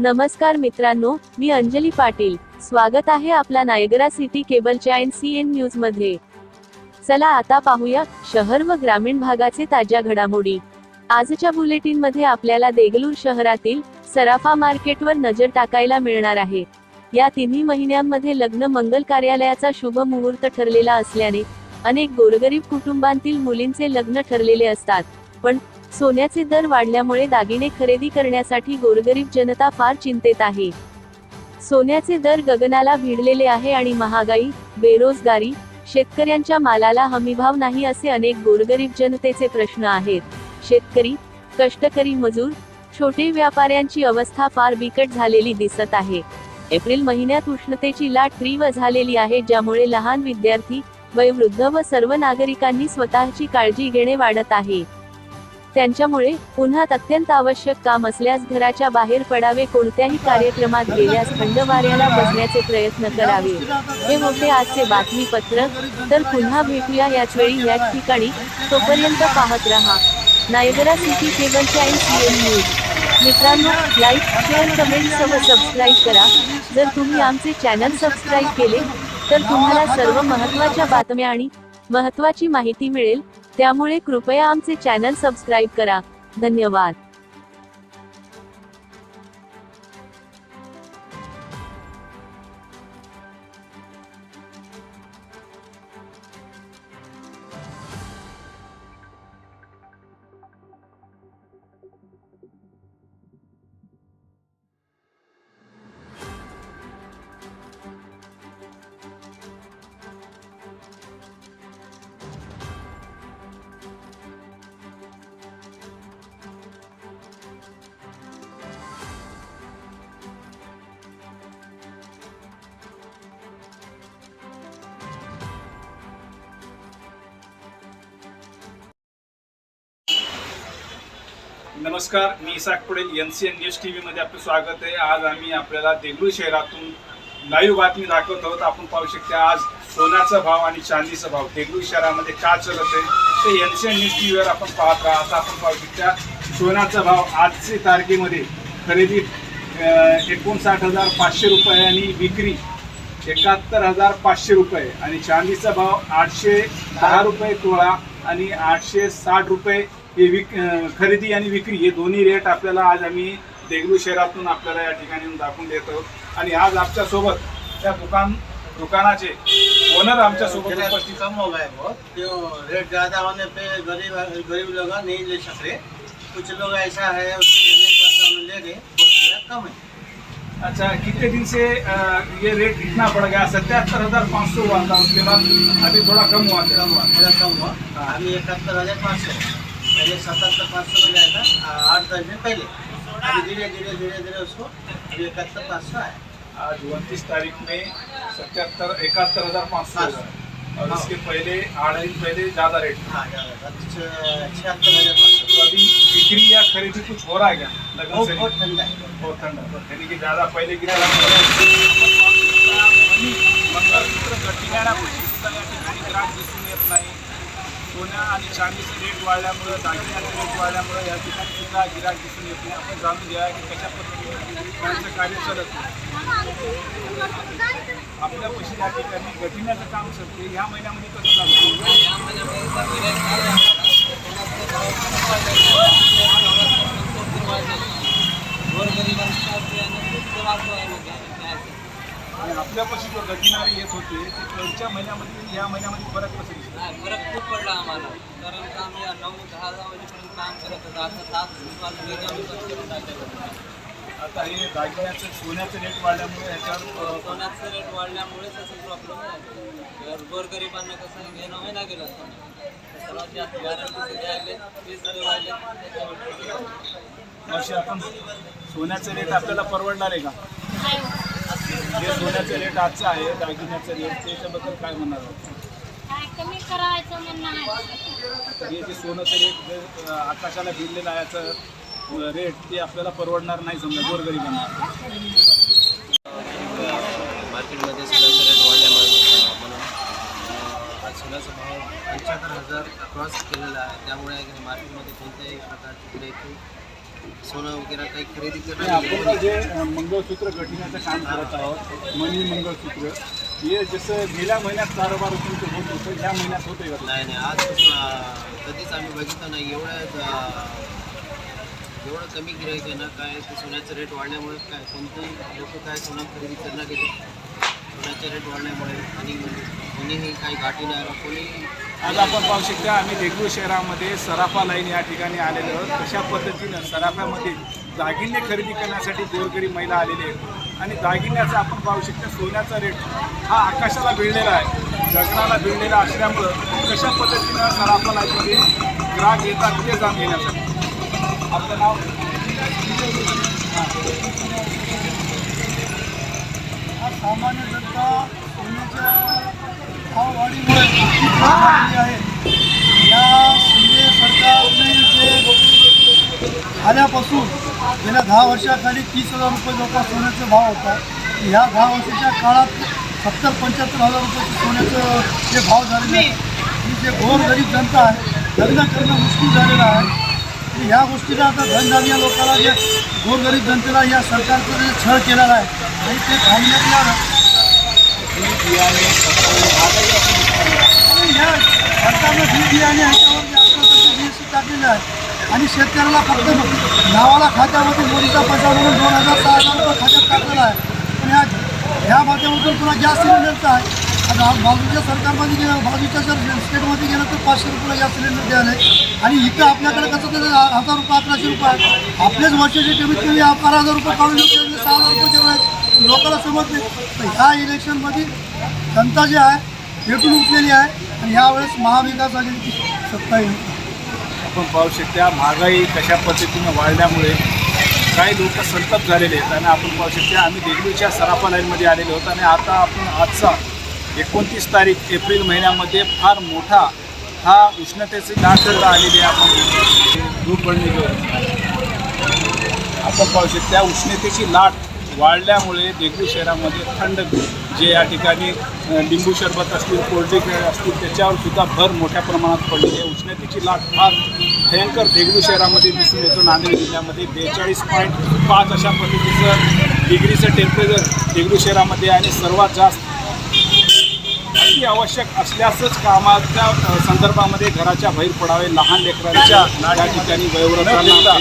नमस्कार मित्रांनो मी अंजली पाटील. स्वागत आहे आपला नायगरा सिटी केबलच्या एन सी एन न्यूजमध्ये. चला आता पाहूया शहर व ग्रामीण भागाचे ताज्या घडामोडी. आजच्या बुलेटिनमध्ये आपल्याला देगलूर शहरातील सराफा मार्केटवर नजर टाकायला मिळणार आहे. या तिन्ही महिन्यांमध्ये लग्न मंगल कार्यालयाचा शुभ मुहूर्त ठरलेला असल्याने अनेक गोरगरीब कुटुंबांतील मुलींचे लग्न ठरलेले असतात. पण सोन्याचे दर वाढल्यामुळे दागिने खरेदी करण्यासाठी गोरगरीब जनता फार चिंतेत आहे. सोन्याचे दर गगनाला भिडलेले आहे आणि महागाई बेरोजगारी शेतकऱ्यांच्या मालाला हमीभाव नाही असे अनेक गोरगरीब जनतेचे प्रश्न आहेत. शेतकरी कष्टकरी मजूर छोटे व्यापाऱ्यांची अवस्था फार बिकट झालेली दिसत आहे. एप्रिल महिन्यात उष्णतेची लाट तीव्र झालेली आहे ज्यामुळे लहान विद्यार्थी वयोवृद्ध व सर्व नागरिकांनी स्वतःची काळजी घेणे वाढत आहे. त्यांच्यामुळे उन्हात अत्यंत आवश्यक काम असल्यास घराच्या बाहेर पडावे कोणत्याही कार्यक्रमात गेल्यास थंड वाऱ्याला बसण्याचे प्रयत्न करावे. हे होते आजचे बातमीपत्र. तर पुन्हा भेटूया याच वेळी याच ठिकाणी. तोपर्यंत पाहत रहा. नायगरा सिटी केबलच्या एन सी एन न्यूज. मित्रांनो लाईक शेअर कमेंट सह सबस्क्राईब करा. जर तुम्ही आमचे चॅनल सबस्क्राईब केले तर तुम्हाला सर्व महत्त्वाच्या बातम्या आणि महत्त्वाची माहिती मिळेल. त्यामुळे कृपया आमचे चॅनल सबस्क्राईब करा. धन्यवाद. नमस्कार मी Isak Patel N C N news T व्हीमध्ये आपलं स्वागत आहे. आज आम्ही आपल्याला देगलूर शहरातून लाईव्ह बातमी दाखवत आहोत. आपण पाहू शकता आज सोन्याचा भाव आणि चांदीचा भाव. देगलूर शहरामध्ये का चलत आहे? ते N C N news T व्हीवर आपण पाहत राहा आता आपण पाहू शकता सोन्याचा भाव आजचे तारखेमध्ये खरेदी एकोणसाठ हजार पाचशे रुपये आणि विक्री एकाहत्तर हजार पाचशे रुपये. आणि चांदीचा भाव आठशे दहा रुपये तोळा आणि आठशे साठ रुपये हे विक खरेदी आणि विक्री हे दोन्ही रेट आपल्याला आज आम्ही देगलू शहरातून आपल्याला या ठिकाणी दाखवून देत आहोत. आणि आज आमच्यासोबत त्या दुकान दुकानाचे ओनर आमच्यासोबत रेट उपस्थित कम हो गए बहुत क्यों रेट ज़्यादा होने पे गरीब गरीब लोग नहीं ले सक रहे कुछ लोग ऐसा है उसको ले गए. कम है. अच्छा कितने दिन से ये रेट इतना बढ़ गया? सत्याहत्तर हजार पाँच सौ हुआ था उसके बाद अभी थोड़ा कम हुआ कम हुआ थोड़ा कम हुआ। अभी इकहत्तर हज़ार पाँच सौ. पहले सतहत्तर पाँच सौ में गया था आठ दस दिन पहले। अभी धीरे धीरे धीरे धीरे उसको अभी इकहत्तर पाँच सौ है आज उनतीस तारीख में सत्याहत्तर इकहत्तर हज़ार पाँच सौ। और हाँ। इसके पहले आठ दिन पहले ज़्यादा रेट था। हाँ ज़्यादा छिहत्तर हज़ार पाँच तो सौ अभी बिक्री या खरीदी कुछ हो रहा है क्या? लगन बहुत से बहुत ठंडा है। बहुत ठंडा यानी कि ज़्यादा पहले की तरह मंगळसूत्र सोन्या आणि चांदीचे रेट वाढल्यामुळं दागिन्याचे रेट वाढल्यामुळं या ठिकाणी सुद्धा गिराक दिसून येत नाही. आपण जाणून घ्या की कशा पद्धतीने त्यांचं कार्य चालत आपल्या पैसे या ठिकाणी गठीण्याचं काम सरते ह्या महिन्यामध्ये कसं चालतं आणि आपल्यापाशी जो घटिणारे येत होते ते पुढच्या महिन्यामध्ये या महिन्यामध्ये फरक कसं दिसतो नाही, फरक खूप पडला आम्हाला. कारण का आम्ही नऊ दहा दहा वाजेपर्यंत काम करत होतो. आता सात वाजले की आम्ही बंद करून टाकलं. आता हे दागिन्याचं सोन्याचं रेट वाढल्यामुळे ह्याच्यावर अ, सोन्याचं रेट वाढल्यामुळेच असं प्रॉब्लेम झाले गोरगरिबांना कसं घेणं नाही गेलं सोनं सर्वात जास्त गॅरंटी द्यायले वीस रुपये वाढले. त्याच्यावर असे आपण सोन्याचे रेट आपल्याला परवडणार आहे का? जे सोन्याचे रेट आजचं आहे दागिन्याचं रेट त्याच्याबद्दल काय म्हणणार आहोत? काय कमी करायचं म्हणणं आहे? तर हे जे सोन्याचं रेट जे, अ, आकाशाला भिडलेलं आहे याचं रेट ते आपल्याला परवडणार नाही समजा गोरगरिबांना मार्केटमध्ये सोन्याचा रेट वाढल्यामुळे म्हणून अं, आज सोन्याचा भाव पंच्याहत्तर हजार क्रॉस केलेला आहे. त्यामुळे मार्केटमध्ये कोणत्याही प्रकारची सोनं वगैरे काही खरेदी आणि करणं आपण जे मंगळसूत्र गठिण्याचं काम करत आहोत मणी मंगळसूत्र हे जसं गेल्या महिन्यात कारोबार तुमचं होत होतं या महिन्यात होतंय का नाही नाही अं, कधीच आम्ही बघितलं नाही. एवढं अं, एवढं कमी गिराईक आहे ना काय ते सोन्याचे रेट वाढल्यामुळे काय कोणतेही लोक काय सोनं खरेदी करणार गेले सोन्याचे रेट वाढल्यामुळे आणि कोणीही काही गाठी नाही कोणी आज आपण पाहू शकता आम्ही देगलूर शहरामध्ये सराफा लाईन या ठिकाणी आलेलो आहोत. कशा पद्धतीनं सराफामध्ये दागिने खरेदी करण्यासाठी गोरगरीब महिला आलेले आहेत? आणि दागिन्याचा आपण पाहू शकता सोन्याचा रेट हा आकाशाला भिडलेला आहे. गगनाला भिडलेला असल्यामुळं कशा पद्धतीनं सराफा लाईनमध्ये ग्राहक येतात ते जाण घेण्यासाठी. आपलं नाव? सामान्य जनता सोन्याच्या भाववाढीमुळे या शिंदे सरकारने जे आल्यापासून गेल्या दहा वर्षाखाली तीस हजार रुपये जवळपास सोन्याचा भाव होता. ह्या दहा वर्षाच्या काळात सत्तर पंच्याहत्तर हजार रुपये सोन्याचं जे भाव झालेले आहे ही जे गोरगरीब जनता आहे लग्न करणं मुश्किल झालेलं आहे. ह्या गोष्टीला आता धनधान्य लोकांना जे गोरगरीब जनतेला या सरकारचं जे छळ केलेला आहे आणि ते थांबण्यात येणार ह्या सरकारनं बी बियाणे ह्याच्यावर जे एस टाकलेलं आहे. आणि शेतकऱ्याला फक्त नावाला खात्यामध्ये मोदीचा पैसा म्हणून दोन हजार सहा हजार रुपये खात्यात टाकलेला आहे. पण ह्या ह्या माध्यमातून पुन्हा गॅस सिलेंडरचा आहे. आता बाजूच्या सरकारमध्ये गेलं बाजूच्या जर स्टेटमध्ये गेलं तर पाचशे रुपयाला गॅस सिलेंडर द्यायला आहे. आणि इथं आपल्याकडे कसं तर हजार रुपये अकराशे रुपये आपलेच वर्षाचे कमीत कमी अकरा हजार रुपये काढून घेतले सहा हजार रुपये देऊ आहेत. लोकांना समजते तर ह्या इलेक्शनमध्ये जनता जी आहे भेटून उठलेली आहे आणि यावेळेस महाविकास आघाडीची सत्ता येईल. आपण पाहू शकता महागाई कशा पद्धतीनं वाढल्यामुळे काही लोक संतप्त झालेले आहेत आणि आपण पाहू शकता आम्ही देगलूरच्या सराफा लाईनमध्ये आलेलो होतो आणि आता आपण आजचा एकोणतीस तारीख एप्रिल महिन्यामध्ये फार मोठा हा उष्णतेची लाट आलेली आहे. आपण धूप पडणे आपण पाहू शकता उष्णतेची लाट वाढल्यामुळे देगलूर शहरामध्ये थंड जे या ठिकाणी लिंबू सरबत असतील कोल्ड्रिंक असतील त्याच्यावर सुद्धा भर मोठ्या प्रमाणात पडली आहे. उष्णतेची लाट फार भयंकर देगलूर शहरामध्ये दिसून येतो. नांदेड जिल्ह्यामध्ये बेचाळीस पॉईंट पाच अशा पद्धतीचं डिग्रीचं टेम्परेचर देगलूर शहरामध्ये आणि सर्वात जास्त अति आवश्यक असल्यासच कामाच्या संदर्भामध्ये घराच्या बाहेर पडावे लहान लेकरांच्या या ठिकाणी वयोवृद्धांना